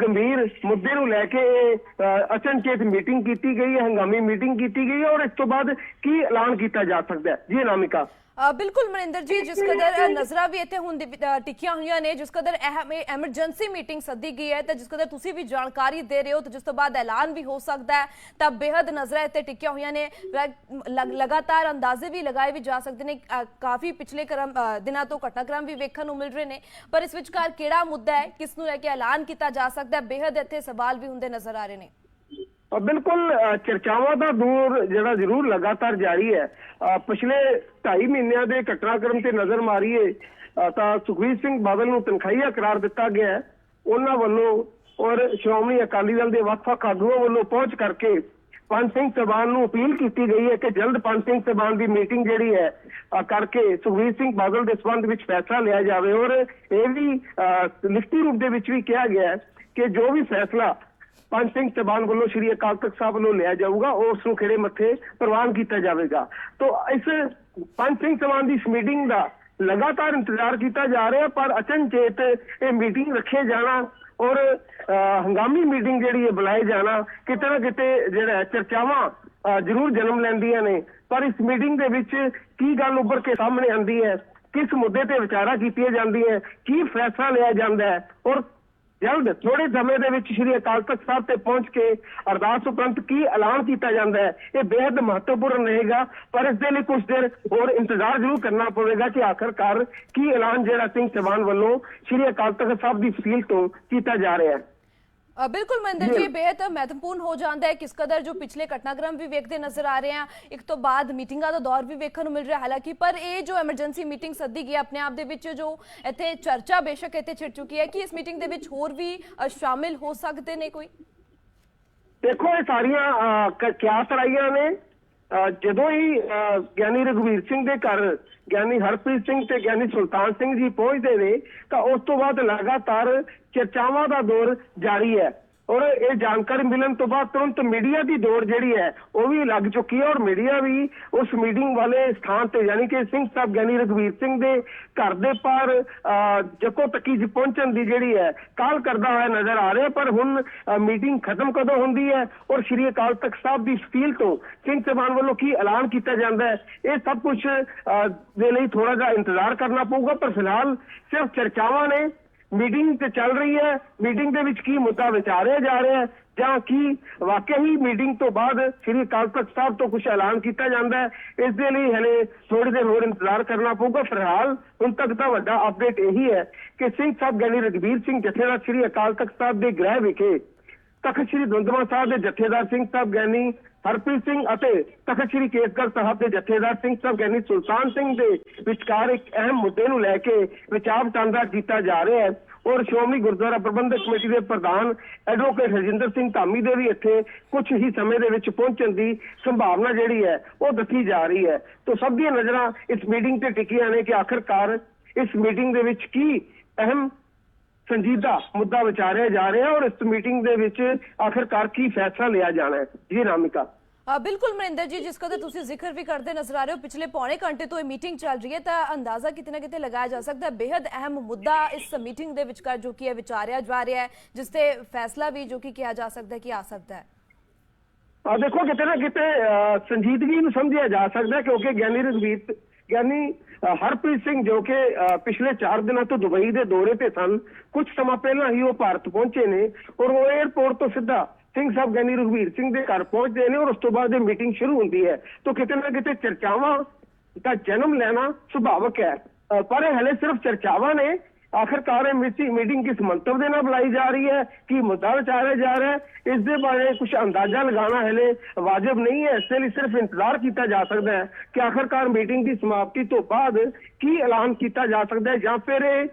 ਗੰਭੀਰ ਮੁੱਦੇ ਨੂੰ ਲੈ ਕੇ ਅ, ਅਚਨਚੇਤ ਮੀਟਿੰਗ ਕੀਤੀ ਗਈ ਹੈ ਹੰਗਾਮੀ ਮੀਟਿੰਗ ਕੀਤੀ ਗਈ ਹੈ ਔਰ ਇਸ ਤੋਂ ਬਾਅਦ ਕੀ ਐਲਾਨ ਕੀਤਾ ਜਾ ਸਕਦਾ ਹੈ? ਜੀ ਅਨਾਮਿਕਾ। ਬਿਲਕੁਲ ਮਨਿੰਦਰ ਜੀ ਜਿਸ ਕਦਰ ਨਜ਼ਰਾਂ ਵੀ ਇੱਥੇ ਹੁਣ ਟਿਕੀਆਂ ਹੋਈਆਂ ਨੇ ਜਿਸ ਕਦਰ ਇਹ ਐਮਰਜੈਂਸੀ ਮੀਟਿੰਗ ਸੱਦੀ ਗਈ ਹੈ ਤਾਂ ਜਿਸ ਕਦਰ ਤੁਸੀਂ ਵੀ ਜਾਣਕਾਰੀ ਦੇ ਰਹੇ ਹੋ ਤਾਂ ਜਿਸ ਤੋਂ ਬਾਅਦ ਐਲਾਨ ਵੀ ਹੋ ਸਕਦਾ ਹੈ ਤਾਂ ਬੇहद ਨਜ਼ਰਾਂ ਇੱਥੇ ਟਿਕੀਆਂ ਹੋਈਆਂ ਨੇ। ਲਗਾਤਾਰ ਅੰਦਾਜ਼ੇ ਵੀ ਲਗਾਏ ਵੀ ਜਾ ਸਕਦੇ ਨੇ ਕਾਫੀ ਪਿਛਲੇ ਕਰਮ ਦਿਨਾਂ ਤੋਂ ਘਟਨਾਕ੍ਰਮ ਵੀ ਵੇਖਣ ਨੂੰ ਮਿਲ ਰਹੇ ਨੇ ਪਰ ਇਸ ਵਿਚਕਾਰ ਕਿਹੜਾ ਮੁੱਦਾ ਹੈ ਕਿਸ ਨੂੰ ਲੈ ਕੇ ਐਲਾਨ ਕੀਤਾ ਜਾ ਸਕਦਾ ਹੈ ਬੇहद ਇੱਥੇ ਸਵਾਲ ਵੀ ਹੁੰਦੇ ਨਜ਼ਰ ਆ ਰਹੇ ਨੇ। ਬਿਲਕੁਲ ਚਰਚਾਵਾਂ ਦਾ ਦੌਰ ਜਿਹੜਾ ਜ਼ਰੂਰ ਲਗਾਤਾਰ ਜਾਰੀ ਹੈ। ਪਿਛਲੇ 2.5 ਮਹੀਨਿਆਂ ਦੇ ਘਟਨਾਕ੍ਰਮ ਤੇ ਨਜ਼ਰ ਮਾਰੀਏ ਤਾਂ ਸੁਖਵੀਰ ਸਿੰਘ ਬਾਦਲ ਨੂੰ ਤਨਖਾਹੀਆ ਕਰਾਰ ਦਿੱਤਾ ਗਿਆ ਹੈ। ਉਹਨਾਂ ਵੱਲੋਂ ਔਰ ਸ਼੍ਰੋਮਣੀ ਅਕਾਲੀ ਦਲ ਦੇ ਵੱਖ-ਵੱਖ ਆਗੂਆਂ ਵੱਲੋਂ ਪਹੁੰਚ ਕਰਕੇ ਪੰਜ ਸਿੰਘ ਸਭਾਨ ਨੂੰ ਅਪੀਲ ਕੀਤੀ ਗਈ ਹੈ ਕਿ ਜਲਦ ਪੰਜ ਸਿੰਘ ਸਭਾਨ ਦੀ ਮੀਟਿੰਗ ਜਿਹੜੀ ਹੈ ਕਰਕੇ ਸੁਖਵੀਰ ਸਿੰਘ ਬਾਦਲ ਦੇ ਸੰਬੰਧ ਵਿੱਚ ਫੈਸਲਾ ਲਿਆ ਜਾਵੇ। ਔਰ ਇਹ ਵੀ ਅ, ਲਿਖਤੀ ਰੂਪ ਦੇ ਵਿੱਚ ਵੀ ਕਿਹਾ ਗਿਆ ਹੈ ਕਿ ਜੋ ਵੀ ਫੈਸਲਾ ਪੰਜ ਸਿੰਘ ਸਭਾਨ ਵੱਲੋਂ ਸ਼੍ਰੀ ਅਕਾਲ ਤਖਤ ਸਾਹਿਬ ਵੱਲੋਂ ਲਿਆ ਜਾਊਗਾ ਉਸ ਨੂੰ ਖੇੜੇ ਮੱਥੇ ਪ੍ਰਵਾਨ ਕੀਤਾ ਜਾਵੇਗਾ। ਤੋਂ ਇਸ ਪੰਜ ਸਿੰਘ ਸਭਾਨ ਦੀ ਇਸ ਮੀਟਿੰਗ ਦਾ ਲਗਾਤਾਰ ਇੰਤਜ਼ਾਰ ਕੀਤਾ ਜਾ ਰਿਹਾ ਪਰ ਅਚਨਚੇਤ ਇਹ ਮੀਟਿੰਗ ਰੱਖੇ ਜਾਣਾ ਔਰ ਅ, ਹੰਗਾਮੀ ਮੀਟਿੰਗ ਜਿਹੜੀ ਹੈ ਬੁਲਾਏ ਜਾਣਾ ਕਿਤੇ ਨਾ ਕਿਤੇ ਜਿਹੜਾ ਹੈ ਚਰਚਾਵਾਂ ਜ਼ਰੂਰ ਜਨਮ ਲੈਂਦੀਆਂ ਨੇ। ਪਰ ਇਸ ਮੀਟਿੰਗ ਦੇ ਵਿੱਚ ਕੀ ਗੱਲ ਉੱਭਰ ਕੇ ਸਾਹਮਣੇ ਆਉਂਦੀ ਹੈ ਕਿਸ ਮੁੱਦੇ ਤੇ ਵਿਚਾਰਾ ਕੀਤੀਆਂ ਜਾਂਦੀਆਂ ਕੀ ਫੈਸਲਾ ਲਿਆ ਜਾਂਦਾ ਹੈ ਔਰ ਜਲਦ ਥੋੜੇ ਸਮੇਂ ਦੇ ਵਿੱਚ ਸ਼੍ਰੀ ਅਕਾਲ ਤਖਤ ਸਾਹਿਬ ਤੇ ਪਹੁੰਚ ਕੇ ਅਰਦਾਸ ਉਪਰੰਤ ਕੀ ਐਲਾਨ ਕੀਤਾ ਜਾਂਦਾ ਹੈ, ਇਹ ਬੇहद ਮਹੱਤਵਪੂਰਨ ਰਹੇਗਾ, ਪਰ ਇਸ ਦੇ ਲਈ ਕੁਝ ਦੇਰ ਹੋਰ ਇੰਤਜ਼ਾਰ ਜ਼ਰੂਰ ਕਰਨਾ ਪਵੇਗਾ ਕਿ ਆਖਰਕਾਰ ਕੀ ਐਲਾਨ ਜਿਹੜਾ ਸਿੰਘ ਚੌਹਾਨ ਵੱਲੋਂ ਸ਼੍ਰੀ ਅਕਾਲ ਤਖਤ ਸਾਹਿਬ ਦੀ ਫਸੀਲ ਤੋਂ ਕੀਤਾ ਜਾ ਰਿਹਾ ਹੈ। ਬਿਲਕੁਲ ਮਨਿੰਦਰ ਜੀ ਬੇहद ਮਹੱਤਵਪੂਰਨ ਹੋ ਜਾਂਦਾ ਹੈ ਕਿਸ ਕਦਰ ਜੋ ਪਿਛਲੇ ਘਟਨਾਕ੍ਰਮ ਵੀ ਵੇਖਦੇ ਨਜ਼ਰ ਆ ਰਹੇ ਆ ਇੱਕ ਤੋਂ ਬਾਅਦ ਮੀਟਿੰਗਾਂ ਦਾ ਦੌਰ ਵੀ ਵੇਖਣ ਨੂੰ ਮਿਲ ਰਿਹਾ ਹਾਲਾਂਕਿ ਪਰ ਇਹ ਜੋ ਐਮਰਜੈਂਸੀ ਮੀਟਿੰਗ ਸੱਦੀ ਗਈ ਆਪਣੇ ਆਪ ਦੇ ਵਿੱਚ ਜੋ ਇੱਥੇ ਚਰਚਾ ਬੇਸ਼ੱਕ ਇੱਥੇ ਛਿੜ ਚੁੱਕੀ ਹੈ ਕਿ ਇਸ ਮੀਟਿੰਗ ਦੇ ਵਿੱਚ ਹੋਰ ਵੀ ਸ਼ਾਮਿਲ ਹੋ ਸਕਦੇ ਨੇ ਕੋਈ? ਦੇਖੋ ਇਹ ਸਾਰੀਆਂ ਅਹ, ਕ- ਨੇ। ਜਦੋਂ ਹੀ ਅਹ, ਗਿਆਨੀ ਰਘਵੀਰ ਸਿੰਘ ਦੇ ਘਰ ਗਿਆਨੀ ਹਰਪ੍ਰੀਤ ਸਿੰਘ ਤੇ ਗਿਆਨੀ ਸੁਲਤਾਨ ਸਿੰਘ ਜੀ ਪਹੁੰਚਦੇ ਨੇ ਤਾਂ ਉਸ ਤੋਂ ਬਾਅਦ ਲਗਾਤਾਰ ਚਰਚਾਵਾਂ ਦਾ ਦੌਰ ਜਾਰੀ ਹੈ। ਔਰ ਇਹ ਜਾਣਕਾਰੀ ਮਿਲਣ ਤੋਂ ਬਾਅਦ ਤੁਰੰਤ ਮੀਡੀਆ ਦੀ ਦੌੜ ਜਿਹੜੀ ਹੈ ਉਹ ਵੀ ਲੱਗ ਚੁੱਕੀ ਹੈ ਔਰ ਮੀਡੀਆ ਵੀ ਉਸ ਮੀਟਿੰਗ ਵਾਲੇ ਸਥਾਨ ਤੇ ਯਾਨੀ ਕਿ ਸਿੰਘ ਸਾਹਿਬ ਗਿਆਨੀ ਰਘਵੀਰ ਸਿੰਘ ਦੇ ਘਰ ਦੇ ਪਾਰ ਅਹ, ਜੱਕੋ ਤੱਕੀ ਜੀ ਪਹੁੰਚਣ ਦੀ ਜਿਹੜੀ ਹੈ ਕਾਲ ਕਰਦਾ ਹੋਇਆ ਨਜ਼ਰ ਆ ਰਿਹਾ। ਪਰ ਹੁਣ ਮੀਟਿੰਗ ਖਤਮ ਕਦੋਂ ਹੁੰਦੀ ਹੈ ਔਰ ਸ਼੍ਰੀ ਅਕਾਲ ਤਖਤ ਸਾਹਿਬ ਦੀ ਸਟੀਲ ਤੋਂ ਸਿੰਘ ਸਾਹਿਬਾਨ ਵੱਲੋਂ ਕੀ ਐਲਾਨ ਕੀਤਾ ਜਾਂਦਾ ਹੈ ਇਹ ਸਭ ਕੁਝ ਦੇ ਲਈ ਥੋੜਾ ਜਿਹਾ ਇੰਤਜ਼ਾਰ ਕਰਨਾ ਪਊਗਾ। ਪਰ ਫਿਲਹਾਲ ਸਿਰਫ ਚਰਚਾਵਾਂ ਨੇ ਮੀਟਿੰਗ ਤੇ ਚੱਲ ਰਹੀ ਹੈ। ਮੀਟਿੰਗ ਦੇ ਵਿੱਚ ਕੀ ਮੁੱਦਾ ਵਿਚਾਰਿਆ ਜਾ ਰਿਹਾ ਹੈ ਜਾਂ ਕੀ? ਵਾਕਿਆ ਹੀ ਮੀਟਿੰਗ ਤੋਂ ਬਾਅਦ ਸ੍ਰੀ ਅਕਾਲ ਤਖਤ ਸਾਹਿਬ ਤੋਂ ਕੁਝ ਐਲਾਨ ਕੀਤਾ ਜਾਂਦਾ ਹੈ। ਇਸ ਦੇ ਲਈ ਹਲੇ ਥੋੜੀ ਦੇਰ ਹੋਰ ਇੰਤਜ਼ਾਰ ਕਰਨਾ ਪਊਗਾ। ਫਿਲਹਾਲ ਹੁਣ ਤੱਕ ਦਾ ਵੱਡਾ ਅਪਡੇਟ ਇਹੀ ਹੈ ਕਿ ਸਿੰਘ ਸਾਹਿਬ ਗਿਆਨੀ ਰਘਬੀਰ ਸਿੰਘ ਜਥੇਦਾਰ ਸ੍ਰੀ ਅਕਾਲ ਤਖਤ ਸਾਹਿਬ ਦੇ ਗ੍ਰਹਿ ਵਿਖੇ ਤਖਤ ਸ੍ਰੀ ਦੰਦਮਾ ਸਾਹਿਬ ਦੇ ਜਥੇਦਾਰ ਸਿੰਘ ਸਾਹਿਬ ਗਿਆਨੀ ਹਰਪ੍ਰੀਤ ਸਿੰਘ ਅਤੇ ਤਖਤ ਸ੍ਰੀ ਕੇਸਗੜ੍ਹ ਸਾਹਿਬ ਦੇ ਜਥੇਦਾਰ ਸਿੰਘ ਸਾਹਿਬ ਗਿਆਨੀ ਸੁਲਤਾਨ ਸਿੰਘ ਦੇ ਵਿਚਕਾਰ ਇੱਕ ਅਹਿਮ ਮੁੱਦੇ ਨੂੰ ਲੈ ਕੇ ਵਿਚਾਰ ਵਟਾਂਦਰਾ ਕੀਤਾ ਜਾ ਰਿਹਾ ਹੈ। ਔਰ ਸ਼੍ਰੋਮਣੀ ਗੁਰਦੁਆਰਾ ਪ੍ਰਬੰਧਕ ਕਮੇਟੀ ਦੇ ਪ੍ਰਧਾਨ ਐਡਵੋਕੇਟ ਹਰਜਿੰਦਰ ਸਿੰਘ ਧਾਮੀ ਦੇ ਵੀ ਇੱਥੇ ਕੁਝ ਹੀ ਸਮੇਂ ਦੇ ਵਿੱਚ ਪਹੁੰਚਣ ਦੀ ਸੰਭਾਵਨਾ ਜਿਹੜੀ ਹੈ, ਉਹ ਦੱਸੀ ਜਾ ਰਹੀ ਹੈ। ਤੋਂ ਸਭ ਦੀਆਂ ਨਜ਼ਰਾਂ ਇਸ ਮੀਟਿੰਗ ਤੇ ਟਿਕੀਆਂ ਨੇ ਕਿ ਆਖਰਕਾਰ ਇਸ ਮੀਟਿੰਗ ਦੇ ਵਿੱਚ ਕੀ ਅਹਿਮ ਸੰਜੀਦਾ ਮੁੱਦਾ ਵਿਚਾਰਿਆ ਜਾ ਰਿਹਾ ਔਰ ਇਸ ਮੀਟਿੰਗ ਦੇ ਵਿੱਚ ਆਖਰਕਾਰ ਕੀ ਫੈਸਲਾ ਲਿਆ ਜਾਣਾ ਹੈ? ਜੀ ਰਾਮਿਕਾ। ਬਿਲਕੁਲ ਮਨਿੰਦਰ ਜੀ ਜਿਸ ਕਦਰ ਤੁਸੀਂ ਜ਼ਿਕਰ ਵੀ ਕਰਦੇ ਨਜ਼ਰ ਆ ਰਹੇ ਹੋ ਪਿਛਲੇ ਪੌਣੇ ਘੰਟੇ ਤੋਂ ਇਹ ਮੀਟਿੰਗ ਚੱਲ ਰਹੀ ਹੈ ਤਾਂ ਅੰਦਾਜ਼ਾ ਕਿਤੇ ਨਾ ਕਿਤੇ ਲਗਾਇਆ ਜਾ ਸਕਦਾ ਹੈ। ਬੇहद ਅਹਿਮ ਮੁੱਦਾ ਇਸ ਮੀਟਿੰਗ ਦੇ ਵਿਚਕਾਰ ਜੋ ਕਿ ਹੈ ਵਿਚਾਰਿਆ ਜਾ ਰਿਹਾ ਹੈ ਜਿਸ ਤੇ ਫੈਸਲਾ ਵੀ ਜੋ ਕਿ ਕਿਹਾ ਜਾ ਸਕਦਾ ਹੈ ਕਿ ਆ ਸਕਦਾ ਹੈ। ਆ ਦੇਖੋ ਕਿਤੇ ਨਾ ਕਿਤੇ ਸੰਜੀਦਗੀ ਨੂੰ ਸਮਝਿਆ ਜਾ ਸਕਦਾ ਕਿਉਂਕਿ ਗਿਆਨੀ ਰਣਵੀਰ ਗਿਆਨੀ ਹਰਪ੍ਰੀਤ ਸਿੰਘ ਜੋ ਕਿ ਪਿਛਲੇ 4 ਦਿਨਾਂ ਤੋਂ ਦੁਬਈ ਦੇ ਦੌਰੇ ਤੇ ਸਨ ਕੁਝ ਸਮਾਂ ਪਹਿਲਾਂ ਹੀ ਉਹ ਭਾਰਤ ਪਹੁੰਚੇ ਨੇ ਔਰ ਉਹ 에ਅਰਪੋਰਟ ਤੋਂ ਸਿੱਧਾ ਸਿੰਘ ਸਾਹਿਬ ਗਿਆਨੀ ਰਘਵੀਰ ਸਿੰਘ ਦੇ ਘਰ ਪਹੁੰਚਦੇ ਨੇ ਔਰ ਉਸ ਤੋਂ ਬਾਅਦ ਇਹ ਮੀਟਿੰਗ ਸ਼ੁਰੂ ਹੁੰਦੀ ਹੈ। ਤਾਂ ਕਿਤੇ ਨਾ ਕਿਤੇ ਚਰਚਾਵਾਂ ਦਾ ਜਨਮ ਲੈਣਾ ਸੁਭਾਵਕ ਹੈ। ਪਰ ਇਹ ਹਲੇ ਸਿਰਫ ਚਰਚਾਵਾਂ ਨੇ ਆਖਰਕਾਰ ਇਹ ਮੀਟਿੰਗ ਕਿਸ ਮੰਤਵ ਦੇ ਨਾਲ ਬੁਲਾਈ ਜਾ ਰਹੀ ਹੈ? ਕੀ ਮੁੱਦਾ ਵਿਚਾਰਿਆ ਜਾ ਰਿਹਾ ਹੈ? ਇਸ ਦੇ ਬਾਰੇ ਕੁਝ ਅੰਦਾਜ਼ਾ ਲਗਾਉਣਾ ਹਲੇ ਵਾਜਬ ਨਹੀਂ ਹੈ। ਇਸ ਲਈ ਸਿਰਫ ਇੰਤਜ਼ਾਰ ਕੀਤਾ ਜਾ ਸਕਦਾ ਹੈ ਕਿ ਆਖਰਕਾਰ ਮੀਟਿੰਗ ਦੀ ਸਮਾਪਤੀ ਤੋਂ ਬਾਅਦ ਕੀ ਐਲਾਨ ਕੀਤਾ ਜਾ ਸਕਦਾ ਹੈ ਜਾਂ ਫਿਰ ਇਹ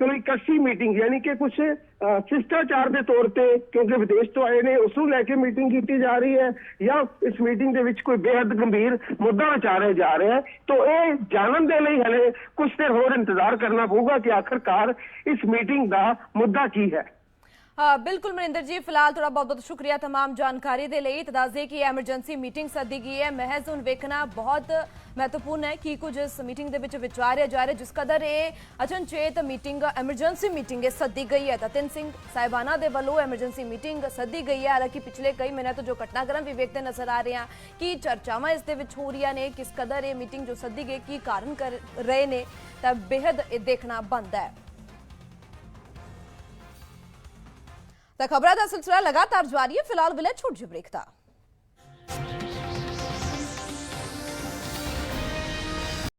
ਕੋਈ ਕੱਸੀ ਮੀਟਿੰਗ ਯਾਨੀ ਕਿ ਕੁਝ ਸ਼ਿਸ਼ਟਾਚਾਰ ਦੇ ਤੌਰ ਤੇ ਕਿਉਂਕਿ ਵਿਦੇਸ਼ ਤੋਂ ਆਏ ਨੇ ਉਸ ਨੂੰ ਲੈ ਕੇ ਮੀਟਿੰਗ ਕੀਤੀ ਜਾ ਰਹੀ ਹੈ ਜਾਂ ਇਸ ਮੀਟਿੰਗ ਦੇ ਵਿੱਚ ਕੋਈ ਬੇहद ਗੰਭੀਰ ਮੁੱਦਾ ਵਿਚਾਰਿਆ ਜਾ ਰਿਹਾ ਹੈ। ਤੋਂ ਇਹ ਜਾਣਨ ਦੇ ਲਈ ਹਲੇ ਕੁਝ ਦੇਰ ਹੋਰ ਇੰਤਜ਼ਾਰ ਕਰਨਾ ਪਊਗਾ ਕਿ ਆਖਰਕਾਰ ਇਸ ਮੀਟਿੰਗ ਦਾ ਮੁੱਦਾ ਕੀ ਹੈ। ਬਿਲਕੁਲ ਮਨਿੰਦਰ ਜੀ, ਫਿਲਹਾਲ ਤੁਹਾਡਾ ਬਹੁਤ ਬਹੁਤ ਸ਼ੁਕਰੀਆ तमाम ਜਾਣਕਾਰੀ ਦੇ ਲਈ। ਤਦਾਜ਼ੇ ਕਿ ਐਮਰਜੈਂਸੀ ਮੀਟਿੰਗ ਸੱਦੀ ਗਈ ਹੈ। ਮਹਿਜ਼ ਹੁਣ ਵੇਖਣਾ ਬਹੁਤ ਮਹੱਤਵਪੂਰਨ ਹੈ ਕਿ ਕੁਝ ਇਸ ਮੀਟਿੰਗ ਦੇ ਵਿੱਚ ਵਿਚਾਰਿਆ ਜਾ ਰਿਹਾ ਜਿਸ ਕਦਰ ਇਹ ਅਚਨਚੇਤ ਮੀਟਿੰਗ, ਐਮਰਜੈਂਸੀ ਮੀਟਿੰਗ ਇਹ ਸੱਦੀ ਗਈ ਹੈ। ਤਤਨ ਸਿੰਘ ਸਾਹਿਬਾਨਾ ਦੇ ਵੱਲੋਂ ਐਮਰਜੈਂਸੀ ਮੀਟਿੰਗ ਸੱਦੀ ਗਈ ਹੈ। ਹਾਲਾਂਕਿ ਪਿਛਲੇ ਕਈ ਮਹੀਨਿਆਂ ਤੋਂ ਜੋ ਘਟਨਾਕ੍ਰਮ ਵੀ ਵੇਖਦੇ ਨਜ਼ਰ ਆ ਰਹੇ ਆ ਕਿ ਚਰਚਾਵਾਂ ਇਸ ਦੇ ਵਿੱਚ ਹੋ ਰਹੀਆਂ ਨੇ, ਕਿਸ ਕਦਰ ਇਹ ਮੀਟਿੰਗ ਜੋ ਸੱਦੀ ਗਈ, ਕੀ ਕਾਰਨ ਕਰ ਰਹੇ ਨੇ, ਤਾਂ ਬੇहद ਇਹ ਦੇਖਣਾ ਬੰਦ ਹੈ। ਤਾਂ ਖਬਰਾਂ ਦਾ ਸਿਲਸਿਲਾ ਲਗਾਤਾਰ ਜਾਰੀ ਹੈ। ਫਿਲਹਾਲ ਵਿਲੇ ਛੋਟ ਜਿਹੀ ਬ੍ਰੇਕ ਦਾ।